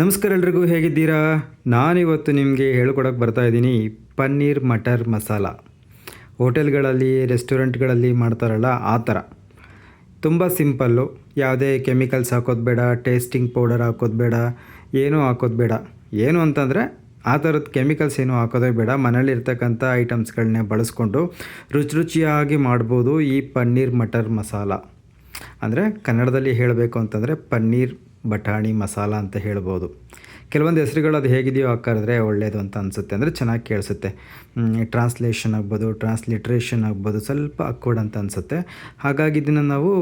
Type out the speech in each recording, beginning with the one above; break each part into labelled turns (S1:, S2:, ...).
S1: ನಮಸ್ಕಾರ ಎಲ್ರಿಗೂ, ಹೇಗಿದ್ದೀರಾ? ನಾನಿವತ್ತು ನಿಮಗೆ ಹೇಳ್ಕೊಡೋಕೆ ಬರ್ತಾ ಇದ್ದೀನಿ ಪನ್ನೀರ್ ಮಟರ್ ಮಸಾಲ. ಹೋಟೆಲ್ಗಳಲ್ಲಿ, ರೆಸ್ಟೋರೆಂಟ್ಗಳಲ್ಲಿ ಮಾಡ್ತಾರಲ್ಲ ಆ ಥರ. ತುಂಬ ಸಿಂಪಲ್ಲು. ಯಾವುದೇ ಕೆಮಿಕಲ್ಸ್ ಹಾಕೋದು ಬೇಡ, ಟೇಸ್ಟಿಂಗ್ ಪೌಡರ್ ಹಾಕೋದು ಬೇಡ, ಏನೂ ಹಾಕೋದು ಬೇಡ. ಏನು ಅಂತಂದರೆ, ಆ ಥರದ ಕೆಮಿಕಲ್ಸ್ ಏನು ಹಾಕೋದೇ ಬೇಡ. ಮನೇಲಿರ್ತಕ್ಕಂಥ ಐಟಮ್ಸ್ಗಳನ್ನೇ ಬಳಸ್ಕೊಂಡು ರುಚಿ ರುಚಿಯಾಗಿ ಮಾಡ್ಬೋದು ಈ ಪನ್ನೀರ್ ಮಟರ್ ಮಸಾಲ. ಅಂದರೆ ಕನ್ನಡದಲ್ಲಿ ಹೇಳಬೇಕು ಅಂತಂದರೆ ಪನ್ನೀರ್ ಬಟಾಣಿ, ಮಸಾಲ ಅಂತ ಹೇಳ್ಬೋದು. ಕೆಲವೊಂದು ಹೆಸರುಗಳು ಅದು ಹೇಗಿದೆಯೋ ಹಾಕಿದ್ರೆ ಒಳ್ಳೆಯದು ಅಂತ ಅನಿಸುತ್ತೆ. ಅಂದರೆ ಚೆನ್ನಾಗಿ ಕೇಳಿಸುತ್ತೆ. ಟ್ರಾನ್ಸ್ಲೇಷನ್ ಆಗ್ಬೋದು ಟ್ರಾನ್ಸ್ಲಿಟ್ರೇಷನ್ ಆಗ್ಬೋದು, ಸ್ವಲ್ಪ ಅಕ್ವರ್ಡ್ ಅಂತ ಅನಿಸುತ್ತೆ. ಹಾಗಾಗಿ ಇದನ್ನು ನಾವು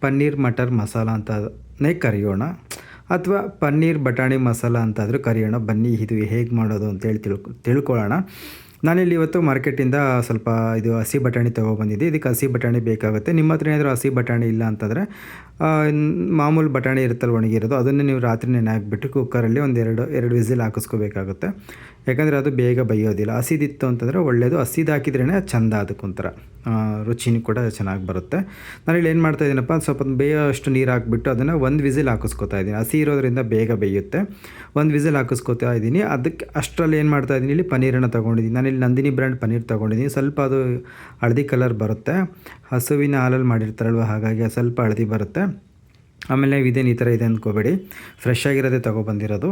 S1: ಪನ್ನೀರ್, ಮಟರ್, ಮಸಾಲ ಅಂತನೇ ಕರೆಯೋಣ. ಅಥವಾ ಪನ್ನೀರ್, ಬಟಾಣಿ, ಮಸಾಲ ಅಂತಾದರೂ ಕರೆಯೋಣ. ಬನ್ನಿ ಇದು ಹೇಗೆ ಮಾಡೋದು ಅಂತೇಳಿ ತಿಳ್ಕೊ, ತಿಳ್ಕೊಳ್ಳೋಣ. ನಾನಿಲ್ಲಿ ಇವತ್ತು ಮಾರ್ಕೆಟಿಂದ ಸ್ವಲ್ಪ ಇದು ಹಸಿ ಬಟಾಣಿ ತೊಗೊಬಂದಿದ್ದೆ ಇದಕ್ಕೆ ಹಸಿ ಬಟಾಣಿ ಬೇಕಾಗುತ್ತೆ. ನಿಮ್ಮ ಹತ್ರ ಏನಾದರೂ ಹಸಿ ಬಟಾಣಿ ಇಲ್ಲ ಅಂತಂದರೆ ಮಾಮೂಲು ಬಟಾಣಿ ಇರುತ್ತಲ್ಲ ಒಣಗಿರೋದು, ಅದನ್ನು ನೀವು ರಾತ್ರಿ ನೆನೆ ಹಾಕ್ಬಿಟ್ಟು ಕುಕ್ಕರಲ್ಲಿ ಒಂದು ಎರಡು ಎರಡು ವಿಸಿಲ್ ಹಾಕಿಸ್ಕೋಬೇಕಾಗುತ್ತೆ. ಯಾಕಂದರೆ ಅದು ಬೇಗ ಬೈಯೋದಿಲ್ಲ. ಹಸಿದಿತ್ತು ಅಂತಂದರೆ ಒಳ್ಳೆಯದು ಹಸಿದು ಹಾಕಿದ್ರೇ ಚಂದ ಅದಕ್ಕೊಂಥರ ರುಚಿನೂ ಕೂಡ ಚೆನ್ನಾಗಿ ಬರುತ್ತೆ. ನಾನಿಲ್ಲಿ ಏನು ಮಾಡ್ತಾ ಇದ್ದೀನಪ್ಪ, ಸ್ವಲ್ಪ ಬೇಯೋಷ್ಟು ನೀರು ಹಾಕ್ಬಿಟ್ಟು ಅದನ್ನು ಒಂದು ವಿಸಿಲ್ ಹಾಕಿಸ್ಕೊತಾ ಇದ್ದೀನಿ. ಹಸಿ ಇರೋದ್ರಿಂದ ಬೇಗ ಬೇಯುತ್ತೆ. ಒಂದು ವಿಸಿಲ್ ಹಾಕಿಸ್ಕೊತಾ ಇದ್ದೀನಿ. ಅದಕ್ಕೆ ಅಷ್ಟರಲ್ಲಿ ಏನು ಮಾಡ್ತಾ ಇದ್ದೀನಿ ಇಲ್ಲಿ? ಪನ್ನೀರನ್ನು ತೊಗೊಂಡಿದ್ದೀನಿ. ನಾನಿಲ್ಲಿ ನಂದಿನಿ ಬ್ರ್ಯಾಂಡ್ ಪನ್ನೀರ್ ತೊಗೊಂಡಿದ್ದೀನಿ. ಸ್ವಲ್ಪ ಅದು ಹಳದಿ ಕಲರ್ ಬರುತ್ತೆ. ಹಸುವಿನ ಹಾಲಲ್ಲಿ ಮಾಡಿರ್ತಾರಲ್ವ, ಹಾಗಾಗಿ ಸ್ವಲ್ಪ ಹಳದಿ ಬರುತ್ತೆ. ಆಮೇಲೆ ಇದೇನು ಈ ಥರ ಇದೆ ಅಂದ್ಕೋಬೇಡಿ. ಫ್ರೆಶ್ ಆಗಿರೋದೇ ತೊಗೊಬಂದಿರೋದು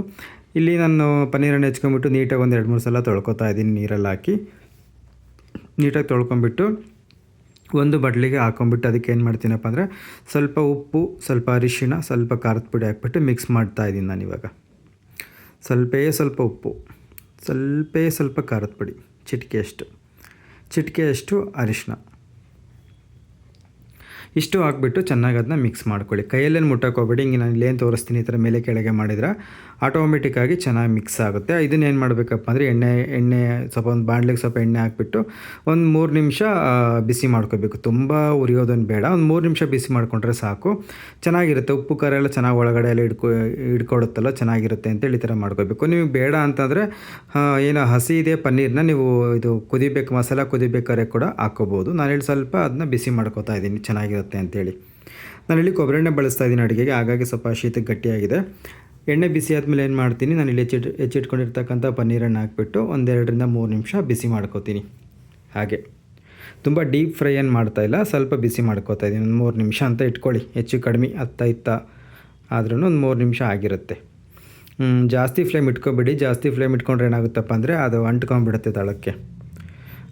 S1: ಇಲ್ಲಿ ನಾನು ಪನ್ನೀರನ್ನು ಹೆಚ್ಕೊಂಬಿಟ್ಟು ನೀಟಾಗಿ ಒಂದು ಎರಡು ಮೂರು ಸಲ ತೊಳ್ಕೊತಾ ಇದ್ದೀನಿ ನೀರಲ್ಲಿ ಹಾಕಿ. ನೀಟಾಗಿ ತೊಳ್ಕೊಂಬಿಟ್ಟು ಒಂದು ಬಟ್ಲಿಗೆ ಹಾಕೊಂಬಿಟ್ಟು ಅದಕ್ಕೆ ಏನು ಮಾಡ್ತೀನಪ್ಪ ಅಂದರೆ ಸ್ವಲ್ಪ ಉಪ್ಪು, ಸ್ವಲ್ಪ ಅರಿಶಿಣ, ಸ್ವಲ್ಪ ಖಾರದ ಪುಡಿ ಹಾಕ್ಬಿಟ್ಟು ಮಿಕ್ಸ್ ಮಾಡ್ತಾ ಇದ್ದೀನಿ ನಾನು ಇವಾಗ. ಸ್ವಲ್ಪೇ ಸ್ವಲ್ಪ ಉಪ್ಪು, ಸ್ವಲ್ಪೇ ಸ್ವಲ್ಪ ಖಾರದ ಪುಡಿ, ಚಿಟಿಕೆಯಷ್ಟು. ಚಿಟಿಕೆಯಷ್ಟು ಅರಿಶಿಣ. ಇಷ್ಟು ಹಾಕ್ಬಿಟ್ಟು ಚೆನ್ನಾಗಿ ಅದನ್ನ ಮಿಕ್ಸ್ ಮಾಡ್ಕೊಳ್ಳಿ. ಕೈಯಲ್ಲೇನು ಮುಟ್ಟಕ್ಕೆ ಹೋಗ್ಬೇಡಿ ಹಿಂಗೆ ನಾನು ಇಲ್ಲೇನು ತೋರಿಸ್ತೀನಿ ಈ ಥರ ಮೇಲೆ ಕೆಳಗೆ ಮಾಡಿದ್ರೆ ಆಟೋಮೆಟಿಕ್ಕಾಗಿ ಚೆನ್ನಾಗಿ ಮಿಕ್ಸ್ ಆಗುತ್ತೆ. ಇದನ್ನ ಏನು ಮಾಡಬೇಕಪ್ಪ ಅಂದರೆ ಎಣ್ಣೆ ಎಣ್ಣೆ ಸ್ವಲ್ಪ ಒಂದು ಬಾಣಲಿಗೆ ಸ್ವಲ್ಪ ಎಣ್ಣೆ ಹಾಕ್ಬಿಟ್ಟು ಒಂದು ಮೂರು ನಿಮಿಷ ಬಿಸಿ ಮಾಡ್ಕೋಬೇಕು. ತುಂಬ ಉರಿಯೋದನ್ನು ಬೇಡ. ಒಂದು ಮೂರು ನಿಮಿಷ ಬಿಸಿ ಮಾಡಿಕೊಂಡ್ರೆ ಸಾಕು. ಚೆನ್ನಾಗಿರುತ್ತೆ. ಉಪ್ಪು, ಖಾರ ಎಲ್ಲ ಚೆನ್ನಾಗಿ ಒಳಗಡೆ ಎಲ್ಲ ಹಿಡ್ಕೊ, ಹಿಡ್ಕೊಡುತ್ತಲ್ಲ, ಚೆನ್ನಾಗಿರುತ್ತೆ ಅಂತೇಳಿ ಈ ಥರ ಮಾಡ್ಕೋಬೇಕು. ನೀವು ಬೇಡ ಅಂತಂದರೆ ಏನು ಹಸಿ ಇದೆ ಪನ್ನೀರ್ನ ನೀವು ಇದು ಕುದಿಬೇಕು, ಮಸಾಲ ಕುದಿಬೇಕಾದ್ರೆ ಕೂಡ ಹಾಕ್ಕೋಬೋದು. ಹೇಳಿ ಸ್ವಲ್ಪ ಅದನ್ನ ಬಿಸಿ ಮಾಡ್ಕೋತಾ ಇದ್ದೀನಿ. ಚೆನ್ನಾಗಿರುತ್ತೆ. ಅಂತೇಳಿ. ನಾನಿಲ್ಲಿ ಕೊಬ್ಬರಿ ಎಣ್ಣೆ ಬಳಸ್ತಾ ಇದ್ದೀನಿ ಅಡುಗೆಗೆ, ಹಾಗಾಗಿ ಸ್ವಲ್ಪ ಶೀತ ಗಟ್ಟಿಯಾಗಿದೆ. ಎಣ್ಣೆ ಬಿಸಿ ಆದಮೇಲೆ ಏನು ಮಾಡ್ತೀನಿ ನಾನು ಇಲ್ಲಿ ಹೆಚ್ಚಿಟ್ ಹೆಚ್ಚಿಟ್ಕೊಂಡಿರ್ತಕ್ಕಂಥ ಪನ್ನೀರನ್ನು ಹಾಕ್ಬಿಟ್ಟು ಒಂದೆರಡರಿಂದ ಮೂರು ನಿಮಿಷ ಬಿಸಿ ಮಾಡ್ಕೋತೀನಿ. ಹಾಗೆ. ತುಂಬ ಡೀಪ್ ಫ್ರೈ ಏನು ಮಾಡ್ತಾಯಿಲ್ಲ ಸ್ವಲ್ಪ ಬಿಸಿ ಮಾಡ್ಕೋತಾ ಇದ್ದೀನಿ. ಒಂದು ಮೂರು ನಿಮಿಷ ಅಂತ ಇಟ್ಕೊಳ್ಳಿ. ಹೆಚ್ಚು ಕಡಿಮೆ ಹತ್ತ ಇತ್ತ ಆದ್ರೂ ಒಂದು ಮೂರು ನಿಮಿಷ ಆಗಿರುತ್ತೆ. ಜಾಸ್ತಿ ಫ್ಲೇಮ್ ಇಟ್ಕೊಬೇಡಿ. ಜಾಸ್ತಿ ಫ್ಲೇಮ್ ಇಟ್ಕೊಂಡ್ರೆ ಏನಾಗುತ್ತಪ್ಪ ಅಂದರೆ ಅದು ಅಂಟ್ಕೊಂಡ್ಬಿಡುತ್ತೆ ತಳಕ್ಕೆ.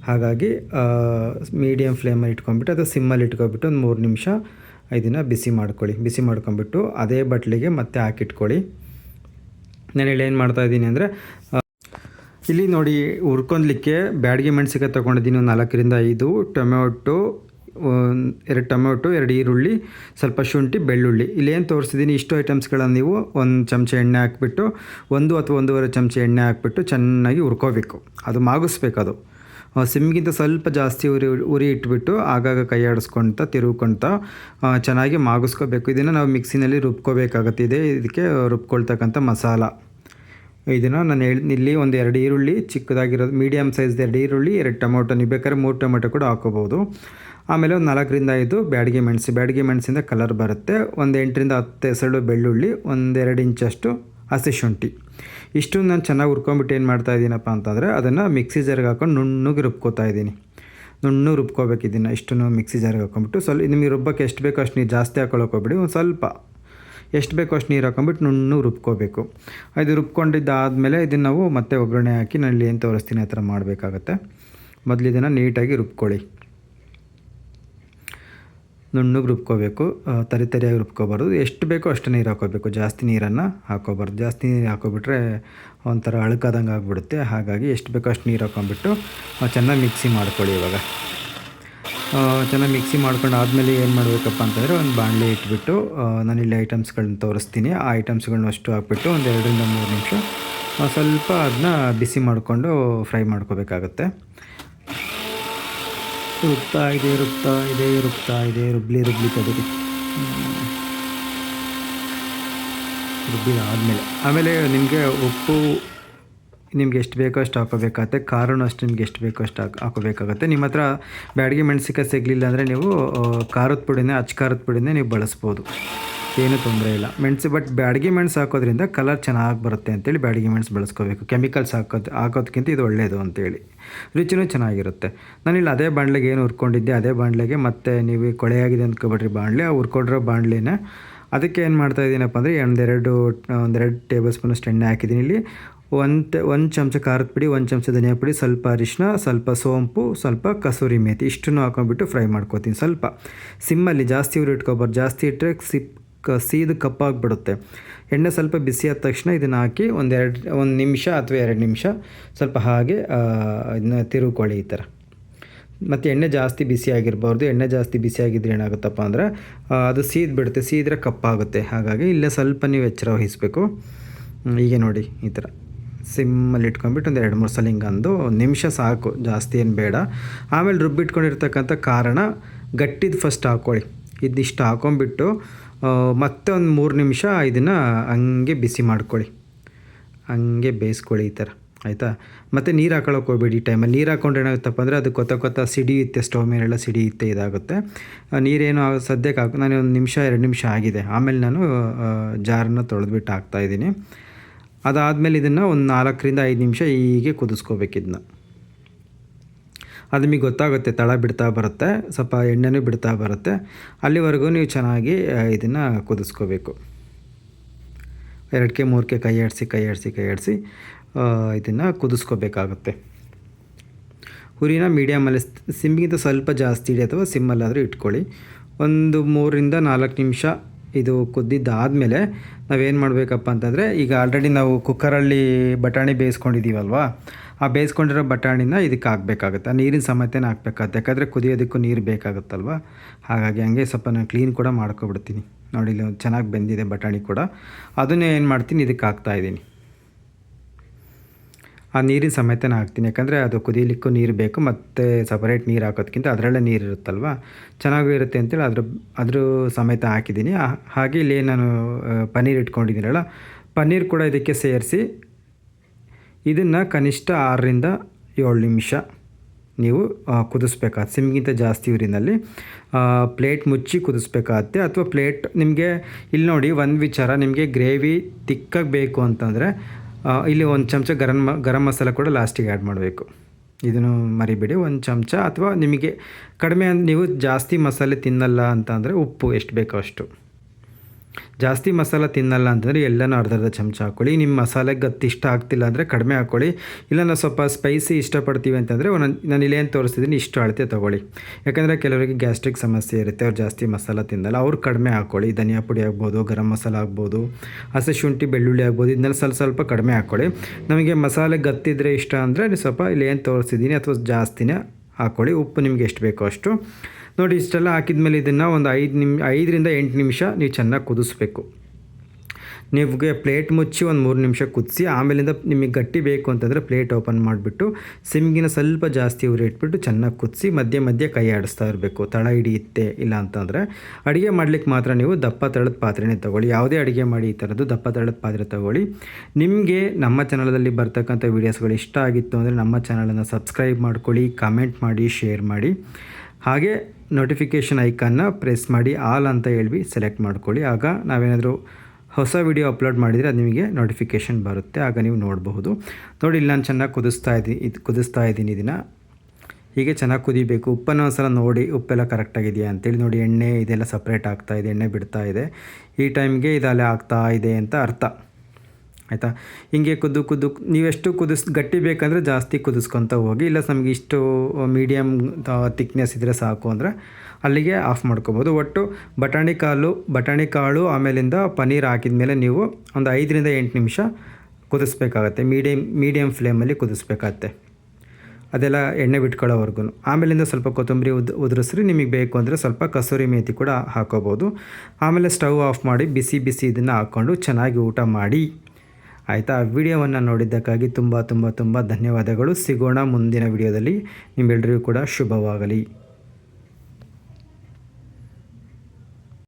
S1: ಹಾಗಾಗಿ ಮೀಡಿಯಮ್ ಫ್ಲೇಮಲ್ಲಿ ಇಟ್ಕೊಂಡ್ಬಿಟ್ಟು ಅದು ಸಿಮ್ಮಲ್ಲಿ ಇಟ್ಕೊಬಿಟ್ಟು ಒಂದು ಮೂರು ನಿಮಿಷ ಇದನ್ನು ಬಿಸಿ ಮಾಡ್ಕೊಳ್ಳಿ. ಬಿಸಿ ಮಾಡ್ಕೊಂಬಿಟ್ಟು ಅದೇ ಬಟ್ಲಿಗೆ ಮತ್ತೆ ಹಾಕಿಟ್ಕೊಳ್ಳಿ. ನಾನು ಇಲ್ಲಿ ಏನು ಮಾಡ್ತಾಯಿದ್ದೀನಿ ಅಂದರೆ ಇಲ್ಲಿ ನೋಡಿ ಹುರ್ಕೊಳ್ಲಿಕ್ಕೆ ಬ್ಯಾಡಿಗೆ ಮೆಣಸಿಕಾಯಿ ತೊಗೊಂಡಿದ್ದೀನಿ ಒಂದು ನಾಲ್ಕರಿಂದ ಐದು, ಟೊಮೆಟೊ ಎರಡು ಟೊಮೆಟೊ, ಎರಡು ಈರುಳ್ಳಿ, ಸ್ವಲ್ಪ ಶುಂಠಿ, ಬೆಳ್ಳುಳ್ಳಿ. ಇಲ್ಲೇನು ತೋರಿಸಿದ್ದೀನಿ, ಇಷ್ಟು ಐಟಮ್ಸ್ಗಳನ್ನು ನೀವು ಒಂದು ಚಮಚ ಎಣ್ಣೆ ಹಾಕ್ಬಿಟ್ಟು, ಒಂದು ಅಥವಾ ಒಂದೂವರೆ ಚಮಚ ಎಣ್ಣೆ ಹಾಕ್ಬಿಟ್ಟು ಚೆನ್ನಾಗಿ ಹುರ್ಕೋಬೇಕು. ಅದು ಮಾಗಿಸ್ಬೇಕು ಅದು ಸಿಮ್ಗಿಂತ ಸ್ವಲ್ಪ ಜಾಸ್ತಿ ಉರಿ ಉರಿ ಇಟ್ಬಿಟ್ಟು ಆಗಾಗ ಕೈ ಆಡಿಸ್ಕೊಳ್ತಾ ತಿರುಗ್ಕೊಳ್ತಾ ಚೆನ್ನಾಗಿ ಮಾಗಿಸ್ಕೋಬೇಕು. ಇದನ್ನು ನಾವು ಮಿಕ್ಸಿನಲ್ಲಿ ರುಬ್ಕೋಬೇಕಾಗತ್ತೆ ಇದೆ ಇದಕ್ಕೆ ರುಬ್ಕೊಳ್ತಕ್ಕಂಥ ಮಸಾಲ. ಇದನ್ನು ನಾನು ಹೇಳಿ, ಇಲ್ಲಿ ಒಂದು ಎರಡು ಈರುಳ್ಳಿ ಚಿಕ್ಕದಾಗಿರೋದು ಮೀಡಿಯಮ್ ಸೈಜ್ದು ಎರಡು ಈರುಳ್ಳಿ, ಎರಡು ಟೊಮೊಟೊ. ನೀವು ಬೇಕಾದ್ರೆ ಮೂರು ಟೊಮೊಟೊ ಕೂಡ ಹಾಕೋಬೋದು. ಆಮೇಲೆ ಒಂದು ನಾಲ್ಕರಿಂದ ಐದು ಬ್ಯಾಡಿಗೆ ಮೆಣಸು. ಬ್ಯಾಡಿಗೆ ಮೆಣಸಿಂದ ಕಲರ್ ಬರುತ್ತೆ. ಒಂದು ಎಂಟರಿಂದ ಹತ್ತು ಎಸಳು ಬೆಳ್ಳುಳ್ಳಿ, ಒಂದೆರಡು ಇಂಚಷ್ಟು ಹಸಿ ಶುಂಠಿ. ಇಷ್ಟು ನಾನು ಚೆನ್ನಾಗಿ ಹುರ್ಕೊಂಬಿಟ್ಟು ಏನು ಮಾಡ್ತಾ ಇದ್ದೀನಪ್ಪ ಅಂತಂದರೆ ಅದನ್ನು ಮಿಕ್ಸಿ ಜಾರ್ಗೆ ಹಾಕೊಂಡು ನುಣ್ಣಗೆ ರುಬ್ಕೋತಾ ಇದ್ದೀನಿ. ನುಣ್ಣು ರುಬ್ಕೋಬೇಕು ಇದನ್ನು ಇಷ್ಟನ್ನು ಮಿಕ್ಸಿ ಜಾರ್ಗೆ ಹಾಕೊಂಡ್ಬಿಟ್ಟು ಸ್ವಲ್ಪ ನಿಮಗೆ ರುಬ್ಬಕ್ಕೆ ಎಷ್ಟು ಬೇಕೋ ಅಷ್ಟು ನೀರು ಜಾಸ್ತಿ ಹಾಕೊಳ್ಳೋಕೆ ಹೋಗ್ಬಿಡಿ, ಒಂದು ಸ್ವಲ್ಪ ಎಷ್ಟು ಬೇಕೋ ಅಷ್ಟು ನೀರು ಹಾಕೊಂಡ್ಬಿಟ್ಟು ನುಣ್ಣು ರುಬ್ಕೋಬೇಕು. ಇದು ರುಬ್ಕೊಂಡಿದ್ದಾದಮೇಲೆ ಇದನ್ನು ನಾವು ಮತ್ತೆ ಒಗ್ಗರಣೆ ಹಾಕಿ ನಾನು ಏನು ತೋರಿಸ್ತೀನಿ ಆ ಥರ ಮಾಡಬೇಕಾಗತ್ತೆ. ಮೊದಲು ಇದನ್ನು ನೀಟಾಗಿ ರುಬ್ಕೊಳ್ಳಿ. ನುಣ್ಣಗೆ ರುಬ್ಕೋಬೇಕು ತರಿ ತರಿಯಾಗಿ ರುಬ್ಕೋಬಾರ್ದು. ಎಷ್ಟು ಬೇಕೋ ಅಷ್ಟು ನೀರು ಹಾಕೋಬೇಕು. ಜಾಸ್ತಿ ನೀರನ್ನು ಹಾಕೋಬಾರ್ದು. ಜಾಸ್ತಿ ನೀರು ಹಾಕೋಬಿಟ್ರೆ ಒಂಥರ ಅಳುಕಾದಂಗೆ ಆಗಿಬಿಡುತ್ತೆ. ಹಾಗಾಗಿ ಎಷ್ಟು ಬೇಕೋ ಅಷ್ಟು ನೀರು ಹಾಕೊಂಡ್ಬಿಟ್ಟು ಚೆನ್ನಾಗಿ ಮಿಕ್ಸಿ ಮಾಡ್ಕೊಳ್ಳಿ ಇವಾಗ. ಚೆನ್ನಾಗಿ ಮಿಕ್ಸಿ ಮಾಡ್ಕೊಂಡು ಆದಮೇಲೆ ಏನು ಮಾಡಬೇಕಪ್ಪ ಅಂತಂದರೆ ಒಂದು ಬಾಣಲೆ ಇಟ್ಬಿಟ್ಟು ನಾನಿಲ್ಲಿ ಐಟಮ್ಸ್ಗಳನ್ನ ತೋರಿಸ್ತೀನಿ. ಆ ಐಟಮ್ಸ್ಗಳನ್ನ ಅಷ್ಟು ಹಾಕ್ಬಿಟ್ಟು ಒಂದು ಎರಡರಿಂದ ಮೂರು ನಿಮಿಷ ಸ್ವಲ್ಪ ಅದನ್ನ ಬಿಸಿ ಮಾಡಿಕೊಂಡು ಫ್ರೈ ಮಾಡ್ಕೋಬೇಕಾಗತ್ತೆ. ರುಬ್ತಾ ಇದೆ ರುಬ್ತಾ ಇದೆ ರುಬ್ತಾ ಇದೆ, ರುಬ್ಲಿ ರುಬ್ಲಿ ಕದರಿ ರುಬ್ಬಿ ಆದಮೇಲೆ. ಆಮೇಲೆ ನಿಮಗೆ ಉಪ್ಪು ನಿಮ್ಗೆ ಎಷ್ಟು ಬೇಕೋ ಅಷ್ಟು ಹಾಕೋಬೇಕಾಗತ್ತೆ. ಖಾರನೂ ಅಷ್ಟು ನಿಮ್ಗೆ ಎಷ್ಟು ಬೇಕೋ ಅಷ್ಟು ಹಾಕಿ, ಹಾಕೋಬೇಕಾಗತ್ತೆ. ನಿಮ್ಮ ಹತ್ರ ಬ್ಯಾಡಿಗೆ ಮೆಣಸಿಕಾಯಿ ಸಿಗಲಿಲ್ಲ ಅಂದರೆ ನೀವು ಖಾರದ ಪುಡಿನೇ, ಅಚ್ಚ ಖಾರದ ಪುಡಿನೇ ನೀವು ಬಳಸ್ಬೋದು. ಏನೂ ತೊಂದರೆ ಇಲ್ಲ. ಮೆಣಸು, ಬಟ್ ಬ್ಯಾಡಿಗೆ ಮೆಣಸು ಹಾಕೋದ್ರಿಂದ ಕಲರ್ ಚೆನ್ನಾಗಿ ಬರುತ್ತೆ ಅಂತೇಳಿ ಬ್ಯಾಡಿಗೆ ಮೆಣಸು ಬಳಸ್ಕೋಬೇಕು. ಕೆಮಿಕಲ್ಸ್ ಹಾಕೋದು ಹಾಕೋದಕ್ಕಿಂತ ಇದು ಒಳ್ಳೆಯದು ಅಂತೇಳಿ. ರುಚಿನೂ ಚೆನ್ನಾಗಿರುತ್ತೆ. ನಾನಿಲ್ಲಿ ಅದೇ ಬಾಣಲೆಗೆ ಏನು ಹುರ್ಕೊಂಡಿದ್ದೆ, ಅದೇ ಬಾಣಲೆಗೆ ಮತ್ತೆ ನೀವು ಕೊಳೆಯಾಗಿದೆ ಅಂದ್ಕೊಬೇಡ್ರಿ ಬಾಣಲೆ, ಆ ಹುರ್ಕೊಂಡಿರೋ ಬಾಣಲೆನ ಅದಕ್ಕೆ ಏನು ಮಾಡ್ತಾ ಇದ್ದೀನಪ್ಪ ಅಂದರೆ ಒಂದೆರಡು ಒಂದೆರಡು ಟೇಬಲ್ ಸ್ಪೂನಷ್ಟು ಎಣ್ಣೆ ಹಾಕಿದ್ದೀನಿ. ಇಲ್ಲಿ ಒಂದು ಒಂದು ಚಮಚ ಖಾರದ ಪುಡಿ, ಒಂದು ಚಮಚ ಧನಿಯಾ ಪುಡಿ, ಸ್ವಲ್ಪ ಅರಿಶಿನ ಸ್ವಲ್ಪ ಸೋಂಪು, ಸ್ವಲ್ಪ ಕಸೂರಿ ಮೇಥಿ ಇಷ್ಟನ್ನು ಹಾಕೊಂಡ್ಬಿಟ್ಟು ಫ್ರೈ ಮಾಡ್ಕೋತೀನಿ ಸ್ವಲ್ಪ. ಸಿಮ್ಮಲ್ಲಿ ಜಾಸ್ತಿ ಉರಿ ಇಟ್ಕೊಬಾರ್ದು ಜಾಸ್ತಿ ಇಟ್ಟರೆ ಸಿಪ್ ಕ, ಸೀದು ಕಪ್ಪಾಗಿಬಿಡುತ್ತೆ. ಎಣ್ಣೆ ಸ್ವಲ್ಪ ಬಿಸಿ ಆದ ತಕ್ಷಣ ಇದನ್ನು ಹಾಕಿ ಒಂದೆರಡು, ಒಂದು ನಿಮಿಷ ಅಥವಾ ಎರಡು ನಿಮಿಷ ಸ್ವಲ್ಪ ಹಾಗೆ ಇದನ್ನ ತಿರುಕೊಳ್ಳಿ ಈ ಥರ ಮತ್ತು ಎಣ್ಣೆ ಜಾಸ್ತಿ ಬಿಸಿ ಆಗಿರಬಾರ್ದು. ಎಣ್ಣೆ ಜಾಸ್ತಿ ಬಿಸಿ ಆಗಿದ್ರೆ ಏನಾಗುತ್ತಪ್ಪ ಅಂದರೆ ಅದು ಸೀದ್ ಬಿಡುತ್ತೆ ಸೀದ್ರೆ ಕಪ್ಪಾಗುತ್ತೆ. ಹಾಗಾಗಿ ಇಲ್ಲೇ ಸ್ವಲ್ಪ ನೀವು ಎಚ್ಚರ ವಹಿಸಬೇಕು. ಹೀಗೆ ನೋಡಿ ಈ ಥರ ಸಿಮ್ಮಲ್ಲಿ ಇಟ್ಕೊಂಡ್ಬಿಟ್ಟು ಒಂದು ಎರಡು, ಮೂರು ಸಲ ಹಿಂಗೆ ಅಂದು ಒಂದು ನಿಮಿಷ ಸಾಕು. ಜಾಸ್ತಿ ಏನು ಬೇಡ. ಆಮೇಲೆ ರುಬ್ಬಿಟ್ಕೊಂಡಿರ್ತಕ್ಕಂಥ ಕಾರಣ ಗಟ್ಟಿದ ಫಸ್ಟ್ ಹಾಕ್ಕೊಳ್ಳಿ ಇದಿಷ್ಟು ಹಾಕೊಂಬಿಟ್ಟು ಮತ್ತೆ ಒಂದು ಮೂರು ನಿಮಿಷ ಇದನ್ನು ಹಂಗೆ ಬಿಸಿ ಮಾಡ್ಕೊಳ್ಳಿ. ಹಂಗೆ ಬೇಯಿಸ್ಕೊಳ್ಳಿ ಈ ಥರ, ಆಯಿತಾ? ಮತ್ತು ನೀರು ಹಾಕೊಳ್ಳೋಕೆ ಹೋಗ್ಬೇಡಿ ಈ ಟೈಮಲ್ಲಿ ನೀರು ಹಾಕೊಂಡ್ರೆ ಏನಾಗುತ್ತಪ್ಪ ಅಂದರೆ ಅದು ಕೊತ್ತ ಕೊತ್ತ ಸಿಡಿಯುತ್ತೆ ಸ್ಟವ್ ಮೇಲೆಲ್ಲ ಸಿಡಿಯುತ್ತೆ ಇದಾಗುತ್ತೆ. ನೀರೇನು ಸದ್ಯಕ್ಕೆ ಹಾಕು ನಾನು ಒಂದು ನಿಮಿಷ, ಎರಡು ನಿಮಿಷ ಆಗಿದೆ. ಆಮೇಲೆ ನಾನು ಜಾರನ್ನ ತೊಳೆದ್ಬಿಟ್ಟು ಹಾಕ್ತಾಯಿದ್ದೀನಿ ಅದಾದಮೇಲೆ ಇದನ್ನು ಒಂದು ನಾಲ್ಕರಿಂದ ಐದು ನಿಮಿಷ ಹೀಗೆ ಕುದಿಸ್ಕೋಬೇಕು ಇದನ್ನ. ಅದು ನಿಮಗೆ ಗೊತ್ತಾಗುತ್ತೆ, ತಳ ಬಿಡ್ತಾ ಬರುತ್ತೆ, ಸ್ವಲ್ಪ ಎಣ್ಣೆನೂ ಬಿಡ್ತಾ ಬರುತ್ತೆ. ಅಲ್ಲಿವರೆಗೂ ನೀವು ಚೆನ್ನಾಗಿ ಇದನ್ನು ಕುದಿಸ್ಕೋಬೇಕು. ಎರಡಕ್ಕೆ ಮೂರಕ್ಕೆ ಕೈ ಆಡಿಸಿ ಕೈ ಆಡಿಸಿ ಕೈ ಆಡಿಸಿ ಇದನ್ನು ಕುದಿಸ್ಕೋಬೇಕಾಗುತ್ತೆ. ಹುರಿನ ಮೀಡಿಯಮಲ್ಲಿ ಸಿಮ್ಮಿಗಿಂತ ಸ್ವಲ್ಪ ಜಾಸ್ತಿ ಇಡಿ ಅಥವಾ ಸಿಮ್ಮಲ್ಲಾದರೂ ಇಟ್ಕೊಳ್ಳಿ. ಒಂದು ಮೂರರಿಂದ ನಾಲ್ಕು ನಿಮಿಷ ಇದು ಕುದ್ದಿದ್ದಾದಮೇಲೆ ನಾವೇನು ಮಾಡಬೇಕಪ್ಪ ಅಂತಂದರೆ, ಈಗ ಆಲ್ರೆಡಿ ನಾವು ಕುಕ್ಕರಲ್ಲಿ ಬಟಾಣಿ ಬೇಯಿಸ್ಕೊಂಡಿದ್ದೀವಲ್ವಾ ಆ ಬೇಯಿಸ್ಕೊಂಡಿರೋ ಬಟಾಣಿನ ಇದಕ್ಕೆ ಹಾಕಬೇಕಾಗುತ್ತೆ. ನೀರಿನ ಸಮೇತನೇ ಹಾಕ್ಬೇಕಾಗುತ್ತೆ. ಯಾಕಂದರೆ ಕುದಿಯೋದಕ್ಕೂ ನೀರು ಬೇಕಾಗುತ್ತಲ್ವ? ಹಾಗಾಗಿ ಹಂಗೆ ಸ್ವಲ್ಪ ನಾನು ಕ್ಲೀನ್ ಕೂಡ ಮಾಡ್ಕೊಬಿಡ್ತೀನಿ. ನೋಡಿ, ಇಲ್ಲಿ ಚೆನ್ನಾಗಿ ಬೆಂದಿದೆ ಬಟಾಣಿ ಕೂಡ. ಅದನ್ನೇ ಏನು ಮಾಡ್ತೀನಿ, ಇದಕ್ಕೆ ಹಾಕ್ತಾಯಿದ್ದೀನಿ ಆ ನೀರಿನ ಸಮೇತನೇ ಹಾಕ್ತೀನಿ. ಯಾಕಂದರೆ ಅದು ಕುದಿಯಲಿಕ್ಕೂ ನೀರು ಬೇಕು, ಮತ್ತು ಸಪರೇಟ್ ನೀರು ಹಾಕೋದಕ್ಕಿಂತ ಅದರಲ್ಲೇ ನೀರು ಇರುತ್ತಲ್ವ? ಚೆನ್ನಾಗೂ ಇರುತ್ತೆ ಅಂತೇಳಿ ಅದ್ರ ಅದ್ರ ಸಮೇತ ಹಾಕಿದ್ದೀನಿ. ಹಾಗೆ ಇಲ್ಲಿ ನಾನು ಪನ್ನೀರ್ ಇಟ್ಕೊಂಡಿದ್ದೀನಲ್ಲ, ಪನ್ನೀರ್ ಕೂಡ ಇದಕ್ಕೆ ಸೇರಿಸಿ ಇದನ್ನು ಕನಿಷ್ಠ ಆರರಿಂದ ಏಳು ನಿಮಿಷ ನೀವು ಕುದಿಸ್ಬೇಕಾಗತ್ತೆ ಸಿಮ್ಗಿಂತ ಜಾಸ್ತಿ ಊರಿನಲ್ಲಿ ಪ್ಲೇಟ್ ಮುಚ್ಚಿ ಕುದಿಸ್ಬೇಕಾಗತ್ತೆ ಅಥವಾ ಪ್ಲೇಟ್ ನಿಮಗೆ, ಇಲ್ಲಿ ನೋಡಿ, ಒಂದು ವಿಚಾರ, ನಿಮಗೆ ಗ್ರೇವಿ ತಿಕ್ಕಾಗಿ ಬೇಕು ಅಂತಂದರೆ ಇಲ್ಲಿ ಒಂದು ಚಮಚ ಗರಂ ಗರಂ ಮಸಾಲೆ ಕೂಡ ಲಾಸ್ಟಿಗೆ ಆ್ಯಡ್ ಮಾಡಬೇಕು. ಇದನ್ನು ಮರಿಬೇಡಿ, ಒಂದು ಚಮಚ. ಅಥವಾ ನಿಮಗೆ ಕಡಿಮೆ ನೀವು ಜಾಸ್ತಿ ಮಸಾಲೆ ತಿನ್ನಲ್ಲ ಅಂತಂದರೆ ಉಪ್ಪು ಎಷ್ಟು ಬೇಕೋ ಅಷ್ಟು. ಜಾಸ್ತಿ ಮಸಾಲ ತಿನ್ನಲ್ಲ ಅಂತಂದರೆ ಎಲ್ಲನೂ ಅರ್ಧ ಅರ್ಧ ಚಮಚ ಹಾಕ್ಕೊಳ್ಳಿ ನಿಮ್ಮ ಮಸಾಲೆಗೆ ಗತ್ತಿ ಇಷ್ಟ ಆಗ್ತಿಲ್ಲ ಅಂದರೆ ಕಡಿಮೆ ಹಾಕ್ಕೊಳ್ಳಿ ಇಲ್ಲ ನಾವು ಸ್ವಲ್ಪ ಸ್ಪೈಸಿ ಇಷ್ಟಪಡ್ತೀವಿ ಅಂತಂದರೆ ಒಂದೊಂದು ನಾನು ಇಲ್ಲೇನು ತೋರಿಸ್ತಿದ್ದೀನಿ, ಇಷ್ಟು ಅಳತೆ ತೊಗೊಳ್ಳಿ. ಯಾಕಂದರೆ ಕೆಲವರಿಗೆ ಗ್ಯಾಸ್ಟ್ರಿಕ್ ಸಮಸ್ಯೆ ಇರುತ್ತೆ, ಅವ್ರು ಜಾಸ್ತಿ ಮಸಾಲ ತಿನ್ನಲ್ಲ. ಅವ್ರು ಕಡಿಮೆ ಹಾಕ್ಕೊಳ್ಳಿ ಧನಿಯಾ ಪುಡಿ ಆಗ್ಬೋದು, ಗರಂ ಮಸಾಲ ಆಗ್ಬೋದು, ಹಸಿ ಶುಂಠಿ, ಬೆಳ್ಳುಳ್ಳಿ ಆಗ್ಬೋದು ಇದನ್ನೆಲ್ಲ ಸ್ವಲ್ಪ ಸ್ವಲ್ಪ ಕಡಿಮೆ ಹಾಕ್ಕೊಳ್ಳಿ ನಮಗೆ ಮಸಾಲೆ ಗತ್ತಿದ್ರೆ ಇಷ್ಟ ಅಂದರೆ ಸ್ವಲ್ಪ ಇಲ್ಲಿ ಏನು ತೋರಿಸಿದ್ದೀನಿ ಅಥವಾ ಜಾಸ್ತಿನೇ ಹಾಕ್ಕೊಳ್ಳಿ ಉಪ್ಪು ನಿಮಗೆ ಎಷ್ಟು ಬೇಕೋ ಅಷ್ಟು. ನೋಡಿ, ಇಷ್ಟೆಲ್ಲ ಹಾಕಿದ ಮೇಲೆ ಇದನ್ನು ಒಂದು ಐದು ನಿಮ್, ಐದರಿಂದ ಎಂಟು ನಿಮಿಷ ನೀವು ಚೆನ್ನಾಗಿ ಕುದಿಸ್ಬೇಕು. ನಿಮಗೆ ಪ್ಲೇಟ್ ಮುಚ್ಚಿ ಒಂದು ಮೂರು ನಿಮಿಷ ಕುದಿಸಿ, ಆಮೇಲಿಂದ ನಿಮಗೆ ಗಟ್ಟಿ ಬೇಕು ಅಂತಂದರೆ ಪ್ಲೇಟ್ ಓಪನ್ ಮಾಡಿಬಿಟ್ಟು, ಸಿಮ್ಗಿನ ಸ್ವಲ್ಪ ಜಾಸ್ತಿ ಉರಿ ಇಟ್ಬಿಟ್ಟು ಚೆನ್ನಾಗಿ ಕುದಿಸಿ, ಮಧ್ಯೆ ಮಧ್ಯೆ ಕೈ ಆಡಿಸ್ತಾ ಇರಬೇಕು. ತಳ ಹಿಡಿಯುತ್ತೆ ಇಲ್ಲ ಅಂತಂದರೆ. ಅಡುಗೆ ಮಾಡ್ಲಿಕ್ಕೆ ಮಾತ್ರ ನೀವು ದಪ್ಪ ತಳದ ಪಾತ್ರೆನೇ ತೊಗೊಳ್ಳಿ. ಯಾವುದೇ ಅಡುಗೆ ಮಾಡಿ ಈ ಥರದ್ದು ದಪ್ಪ ತಳದ ಪಾತ್ರೆ ತೊಗೊಳ್ಳಿ. ನಿಮಗೆ ನಮ್ಮ ಚಾನಲಲ್ಲಿ ಬರ್ತಕ್ಕಂಥ ವೀಡಿಯೋಸ್ಗಳು ಇಷ್ಟ ಆಗಿತ್ತು ಅಂದರೆ ನಮ್ಮ ಚಾನಲನ್ನು ಸಬ್ಸ್ಕ್ರೈಬ್ ಮಾಡ್ಕೊಳ್ಳಿ, ಕಮೆಂಟ್ ಮಾಡಿ, ಶೇರ್ ಮಾಡಿ. ಹಾಗೆ ನೋಟಿಫಿಕೇಷನ್ ಐಕನ್ನ ಪ್ರೆಸ್ ಮಾಡಿ ಆಲ್ ಅಂತ ಹೇಳಿ ಸೆಲೆಕ್ಟ್ ಮಾಡ್ಕೊಳ್ಳಿ. ಆಗ ನಾವೇನಾದರೂ ಹೊಸ ವಿಡಿಯೋ ಅಪ್ಲೋಡ್ ಮಾಡಿದರೆ ಅದು ನಿಮಗೆ ನೋಟಿಫಿಕೇಷನ್ ಬರುತ್ತೆ. ಆಗ ನೀವು ನೋಡಬಹುದು. ನೋಡಿ, ಇಲ್ಲಿ ನಾನು ಚೆನ್ನಾಗಿ ಕುದಿಸ್ತಾ ಇದ್ದೀನಿ, ಇದು ಕುದಿಸ್ತಾ ಇದ್ದೀನಿ ಇದನ್ನು. ಹೀಗೆ ಚೆನ್ನಾಗಿ ಕುದಿಬೇಕು. ಉಪ್ಪನ್ನು ಒಂದ್ಸಲ ನೋಡಿ ಉಪ್ಪೆಲ್ಲ ಕರೆಕ್ಟಾಗಿದೆಯಾ ಅಂತೇಳಿ ನೋಡಿ. ಎಣ್ಣೆ ಇದೆಲ್ಲ ಸಪ್ರೇಟ್ ಆಗ್ತಾ ಇದೆ, ಎಣ್ಣೆ ಬಿಡ್ತಾ ಇದೆ. ಈ ಟೈಮ್ಗೆ ಇದಲ್ಲೇ ಆಗ್ತಾ ಇದೆ ಅಂತ ಅರ್ಥ. ಆಯಿತಾ? ಹಿಂಗೆ ಕುದ್ದು ಕುದ್ದು, ನೀವೆಷ್ಟು ಕುದಿಸ್, ಗಟ್ಟಿ ಬೇಕಂದರೆ ಜಾಸ್ತಿ ಕುದಿಸ್ಕೊತ ಹೋಗಿ, ಇಲ್ಲ ನಮಗೆ ಇಷ್ಟು ಮೀಡಿಯಮ್ ತಿಕ್ನೆಸ್ ಇದ್ದರೆ ಸಾಕು ಅಂದರೆ ಅಲ್ಲಿಗೆ ಆಫ್ ಮಾಡ್ಕೋಬೋದು. ಒಟ್ಟು ಬಟಾಣಿ ಕಾಳು ಬಟಾಣಿ ಕಾಳು ಆಮೇಲಿಂದ ಪನ್ನೀರ್ ಹಾಕಿದ ಮೇಲೆ ನೀವು ಒಂದು ಐದರಿಂದ ಎಂಟು ನಿಮಿಷ ಕುದಿಸ್ಬೇಕಾಗತ್ತೆ. ಮೀಡಿಯಮ್ ಮೀಡಿಯಮ್ ಫ್ಲೇಮಲ್ಲಿ ಕುದಿಸ್ಬೇಕಾಗತ್ತೆ. ಅದೆಲ್ಲ ಎಣ್ಣೆ ಬಿಟ್ಕೊಳ್ಳೋವರೆಗೂ. ಆಮೇಲಿಂದ ಸ್ವಲ್ಪ ಕೊತ್ತಂಬರಿ ಉದ್, ಉದುರಿಸ್ರಿ. ನಿಮಗೆ ಬೇಕು ಅಂದರೆ ಸ್ವಲ್ಪ ಕಸೂರಿ ಮೇಥಿ ಕೂಡ ಹಾಕೋಬೋದು. ಆಮೇಲೆ ಸ್ಟವ್ ಆಫ್ ಮಾಡಿ ಬಿಸಿ ಬಿಸಿ ಇದನ್ನು ಹಾಕ್ಕೊಂಡು ಚೆನ್ನಾಗಿ ಊಟ ಮಾಡಿ. ಆಯಿತಾ? ವಿಡಿಯೋವನ್ನು ನೋಡಿದ್ದಕ್ಕಾಗಿ ತುಂಬ ತುಂಬ ತುಂಬ ಧನ್ಯವಾದಗಳು. ಸಿಗೋಣ ಮುಂದಿನ ವಿಡಿಯೋದಲ್ಲಿ. ನಿಮ್ಮೆಲ್ಲರಿಗೂ ಕೂಡ ಶುಭವಾಗಲಿ.